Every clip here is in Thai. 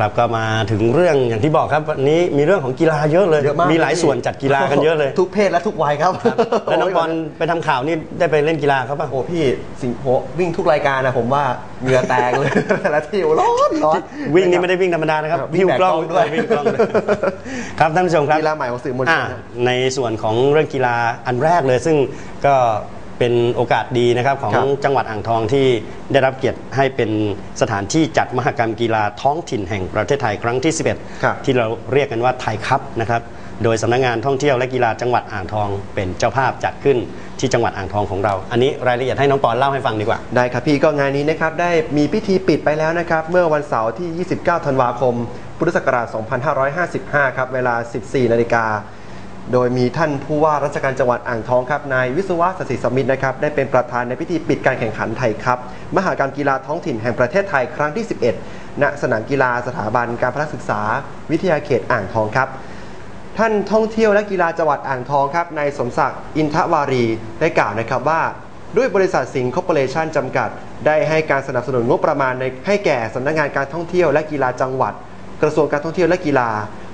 ครับก็มาถึงเรื่องอย่างที่บอกครับวันนี้มีเรื่องของกีฬาเยอะเลยเยอะมากมีหลายส่วนจัดกีฬากันเยอะเลยทุกเพศและทุกวัยครับแล้วน้องบอลไปทำข่าวนี่ได้ไปเล่นกีฬาเขาป่ะโอ้พี่สิงโหวิ่งทุกรายการนะผมว่าเหงื่อแตกเลยแต่ละที่โอ้ร้อนร้อนวิ่งนี่ไม่ได้วิ่งธรรมดานะครับครับวิ่วิ่งงแบกกล้องกล้องด้วยวิ่งกล้องด้วยครับท่านผู้ชมครับกีฬาใหม่ของสื่อมวลชนอ่าในส่วนของเรื่องกีฬาอันแรกเลย ซึ่งก็ เป็นโอกาสดีนะครับของครับจังหวัดอ่างทองที่ได้รับเกียรติให้เป็นสถานที่จัดมหกรรมกีฬาท้องถิ่นแห่งประเทศไทยครั้งที่ ครับ 11 ที่เราเรียกกันว่าไทยคัพนะครับโดยสำนักงานท่องเที่ยวและกีฬาจังหวัดอ่างทอง เป็นเจ้าภาพจัดขึ้นที่จังหวัดอ่างทองของเรา อันนี้รายละเอียดให้น้องปอนเล่าให้ฟังดีกว่า ได้ครับพี่ก็งานนี้นะครับได้มีพิธีปิดไปแล้วนะครับเมื่อวันเสาร์ที่ 29 ธันวาคม พุทธศักราช 2555 ครับเวลา 14 นาฬิกา โดยมีท่านผู้ว่าราชการจังหวัดอ่างทองครับนายวิศวะสศิสมิตรนะครับได้เป็นประธานในพิธีปิดการแข่งขันไทยครับ มหากรรมกีฬาท้องถิ่นแห่งประเทศไทยครั้งที่ 11 ณ สนามกีฬาสถาบันการพละศึกษา วิทยาเขตอ่างทองครับ ท่านท่องเที่ยวและกีฬาจังหวัดอ่างทองครับนายสมศักดิ์อินทวารีได้กล่าวนะครับว่า ด้วยบริษัทสิงห์คอร์ปอเรชั่นจำกัด ได้ให้การสนับสนุนงบประมาณในให้แก่สำนักงานการท่องเที่ยวและกีฬาจังหวัด กระทรวงการท่องเที่ยวและกีฬา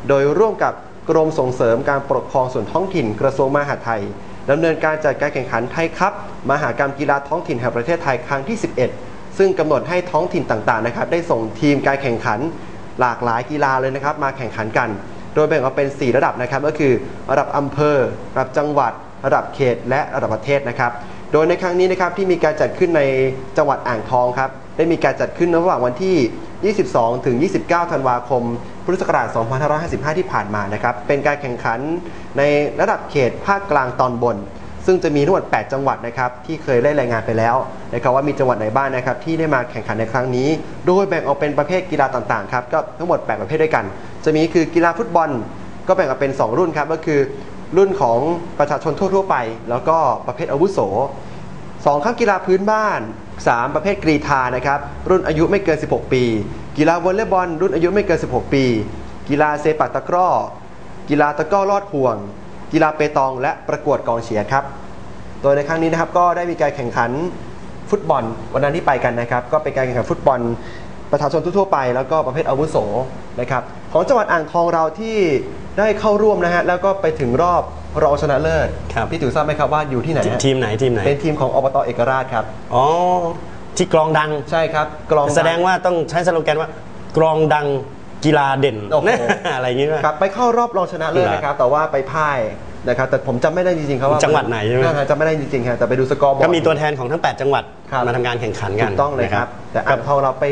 โดยร่วมกับ กรมส่งเสริมการปกครองส่วนท้องถิ่นกระทรวงมหาดไทยดำเนินการจัดการแข่งขันไทยครับมหากรรมกีฬาท้องถิ่นแห่งประเทศไทยครั้งที่ 11 ซึ่งกำหนดให้ท้องถิ่นต่างๆนะครับได้ส่งทีมการแข่งขันหลากหลายกีฬาเลยนะครับมาแข่งขันกัน โดยแบ่งออกเป็น 4 ระดับนะครับก็คือระดับอำเภอ ระดับจังหวัด ระดับเขต และระดับประเทศนะครับ โดยในครั้งนี้นะครับที่มีการจัดขึ้นในจังหวัดอ่างทองครับ ได้มีการจัดขึ้นระหว่างวันที่ 22 ถึง 29 ธันวาคม พุทธศักราช 2555 ที่ผ่านมานะครับ เป็นการแข่งขันในระดับเขตภาคกลางตอนบน ซึ่งจะมีทั้งหมด 8 จังหวัดนะครับที่เคยได้รายงานไปแล้วนะครับว่ามีจังหวัดไหนบ้างนะครับ ที่ได้มาแข่งขันในครั้งนี้ โดยแบ่งออกเป็นประเภทกีฬาต่างๆครับก็ทั้งหมด 8 ประเภทด้วยกัน จะมีคือกีฬาฟุตบอล ก็แบ่งออกเป็น 2 รุ่นครับก็คือ รุ่นของประชาชนทั่วๆไป แล้วก็ประเภทอาวุโส 2ครับกีฬาพื้นบ้าน 3 ประเภทกรีธานะครับรุ่นอายุไม่เกิน 16 ปี กีฬาวอลเลย์บอลรุ่นอายุไม่เกิน 16 ปี กีฬาเซปักตะกร้อ กีฬาตะกร้อลอดห่วง กีฬาเปตองและประกวดกองเชียร์ครับ โดยในครั้งนี้นะครับก็ได้มีการแข่งขันฟุตบอลวันนั้นที่ไปกันนะครับ ก็เป็นการแข่งขันฟุตบอลประชาชนทั่วไป แล้วก็ประเภทอาวุโสนะครับของจังหวัดอ่างทองเราที่ ได้เข้าร่วมนะฮะแล้วก็ไปถึงรอบรองชนะเลิศครับพี่ติ๋วทราบไหมครับว่าอยู่ที่ไหนฮะทีมไหนทีมไหนเป็นทีมของอบตเอกราชครับอ๋อที่กรองดังใช่ครับกลองแสดงว่าต้องใช้สโลแกนว่ากรองดังกีฬาเด่นโอ้โหอะไรอย่างงี้ป่ะครับไปเข้ารอบรองชนะเลิศเหรอนะครับแต่ว่าไปพ่ายนะครับแต่ผมจำไม่ได้จริงๆครับว่าจังหวัดไหนใช่ไหมาจำไม่ได้จริงๆครับแต่ไปดูสกอร์บอร์ดก็มีตัวแทนของทั้ง 8 จังหวัดครับมาทำการแข่งขันกันถูกต้องเลยครับแต่นะอ่างทองเราไป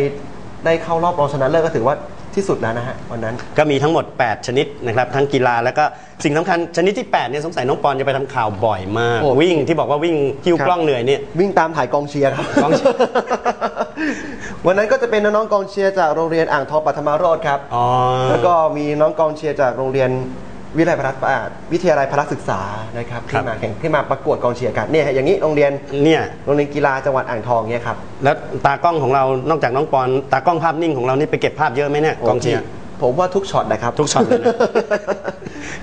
ได้เข้ารอบรองชนะเลิศก็ถือว่า ที่สุดแล้วนะฮะวันนั้น ก็มีทั้งหมด 8 ชนิดนะครับทั้งกีฬาแล้วก็สิ่งสำคัญชนิดที่8เนี่ยสงสัยน้องปอนจะไปทำข่าวบ่อยมาก โอ้ วิ่งที่บอกว่าวิ่งหิ้วครับกล้องเหนื่อยเนี่ย วิ่งตามถ่ายกองเชียร์ครับ กองเชียร์ วันนั้นก็จะเป็นน้องๆกองเชียร์จากโรงเรียนอ่างทองปัทมาโรดครับ อ๋อ แล้วก็มีน้องกองเชียร์จากโรงเรียน วิทยาลัยพละอ่าวิทยาลัยพละศึกษานะครับครัที่บมาแข่งที่มาประกวดกองเชียร์กันเนี่ยฮะอย่างนี้โรงเรียนเนี่ยโรงเรียนกีฬาจังหวัดอ่างทองเนี่ยครับแล้วตากล้องของเรานอกจากน้องปอนตากล้องภาพนิ่งของเรานี่ไปเก็บภาพเยอะไหมเนี่ยกองเชียร์ผมว่าทุกช็อตนะครับทุกช็อตเลยนะ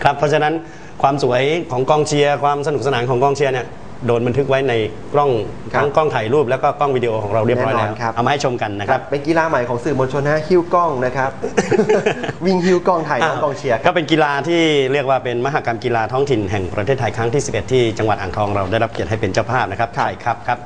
ครับเพราะฉะนั้นความสวยของกองเชียร์ความสนุกสนานของกองเชียร์เนี่ย โดนบันทึกไว้ในกล้องครับทั้งกล้องถ่ายรูปแล้วก็กล้องวิดีโอของเราเรียบร้อยแน่แล้นวอนครับ เอามาให้ชมกันนะคครัรับบ เป็นกีฬาใหม่ของสื่อมวลชนนะฮะฮิ้วกล้องนะครับ วิ่งฮิ้วกล้องถ่ายน้องกองเชียร์ครับ ก็เป็นกีฬาที่เรียกว่าเป็นมหกรรมกีฬาท้องถิ่นแห่งประเทศไทยครั้งที่ 11 ที่จังหวัดอ่างทองเราได้รับเกียรติให้เป็นเจ้าภาพนะครับถ่ายครับครับ